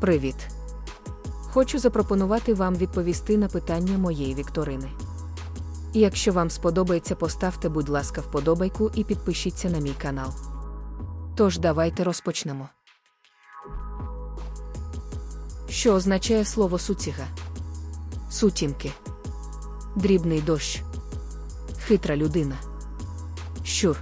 Привіт! Хочу запропонувати вам відповісти на питання моєї вікторини. Якщо вам сподобається, поставте, будь ласка, вподобайку і підпишіться на мій канал. Тож давайте розпочнемо. Що означає слово суціга? Сутінки. Дрібний дощ. Хитра людина. Щур.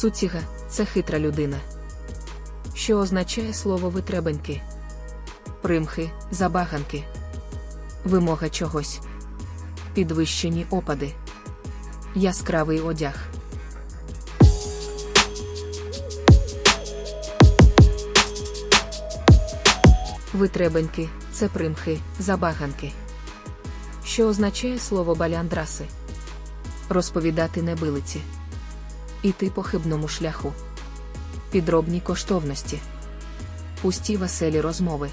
Суціга це хитра людина. Що означає слово витребеньки? Примхи, забаганки. Вимога чогось. Підвищені опади. Яскравий одяг. Витребеньки це примхи, забаганки. Що означає слово баляндраси? Розповідати небилиці. Іти по хибному шляху. Підробні коштовності. Пусті веселі розмови.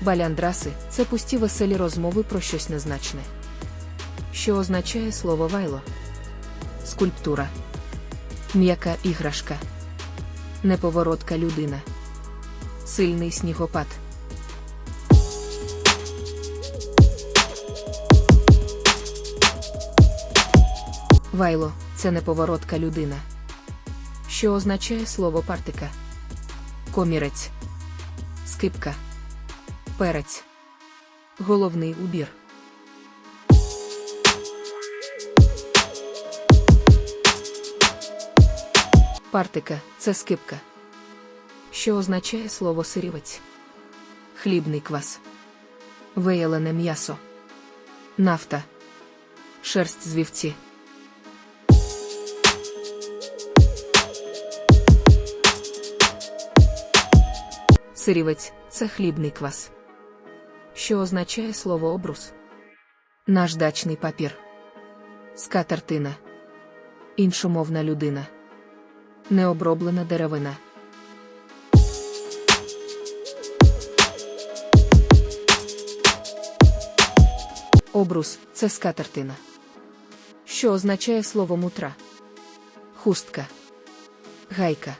Баляндраси це пусті веселі розмови про щось незначне. Що означає слово вайло? Скульптура. М'яка іграшка. Неповоротка людина. Сильний снігопад. Вайло це неповоротка людина. Що означає слово партика? Комірець. Скипка. Перець. Головний убір. Партика це скипка. Що означає слово сирівець? Хлібний квас. Виялене м'ясо. Нафта. Шерсть з вівці. Сирівець це хлібний квас. Що означає слово обрус? Наждачний папір. Скатертина. Іншомовна людина. Необроблена деревина. Обрус це скатертина. Що означає слово мутра? Хустка. Гайка.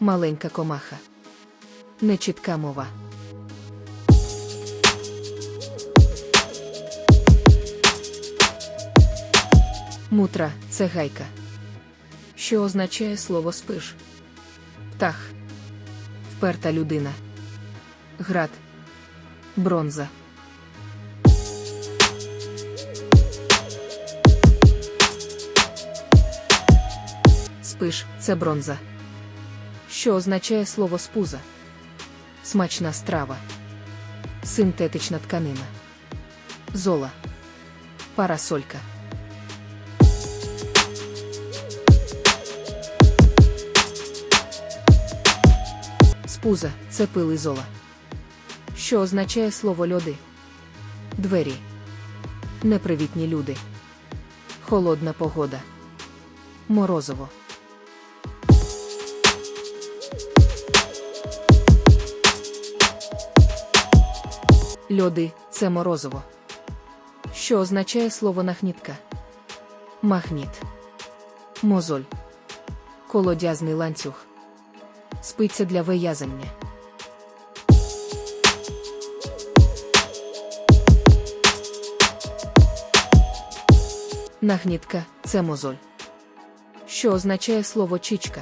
Маленька комаха. Нечітка мова. Мутра це гайка. Що означає слово спиш? Птах. Вперта людина. Град. Бронза. Спиш це бронза. Що означає слово спуза? Смачна страва. Синтетична тканина. Зола. Парасолька. Спуза це пили зола. Що означає слово льоди? Двері. Непривітні люди. Холодна погода. Морозово. Льоди це морозово. Що означає слово нахнітка? Магніт. Мозоль. Колодязний ланцюг. Спиця для виязання. Нагнітка це мозоль. Що означає слово чічка?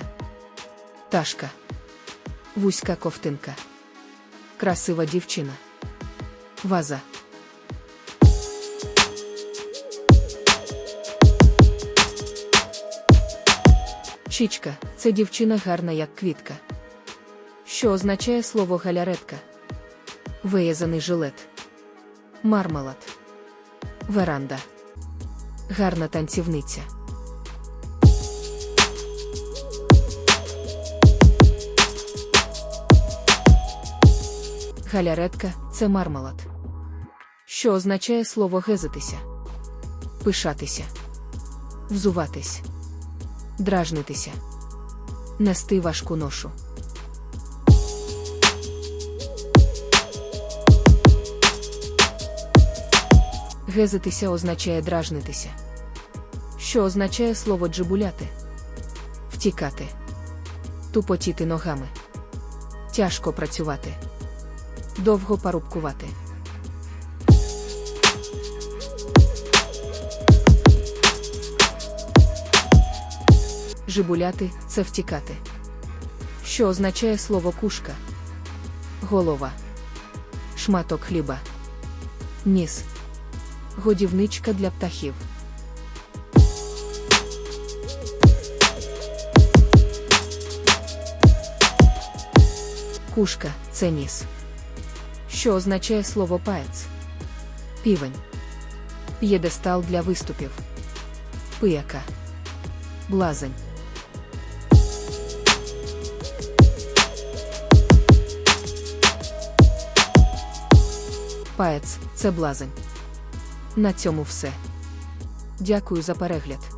Ташка. Вузька ковтинка. Красива дівчина. Ваза. Чічка це дівчина гарна, як квітка. Що означає слово галяретка? Виязаний жилет. Мармелад. Веранда. Гарна танцівниця. Галяретка це мармелад. Що означає слово гезитися? Пишатися. Взуватись. Дражнитися. Нести важку ношу. Гезитися означає дражнитися. Що означає слово джибуляти? Втікати. Тупотіти ногами. Тяжко працювати. Довго парубкувати. Жибуляти це втікати. Що означає слово кушка? Голова. Шматок хліба. Ніс. Годівничка для птахів. Кушка це ніс. Що означає слово паєць? Півень. П'єдестал для виступів. Пияка. Блазень. Паєць це блазень. На цьому все. Дякую за перегляд.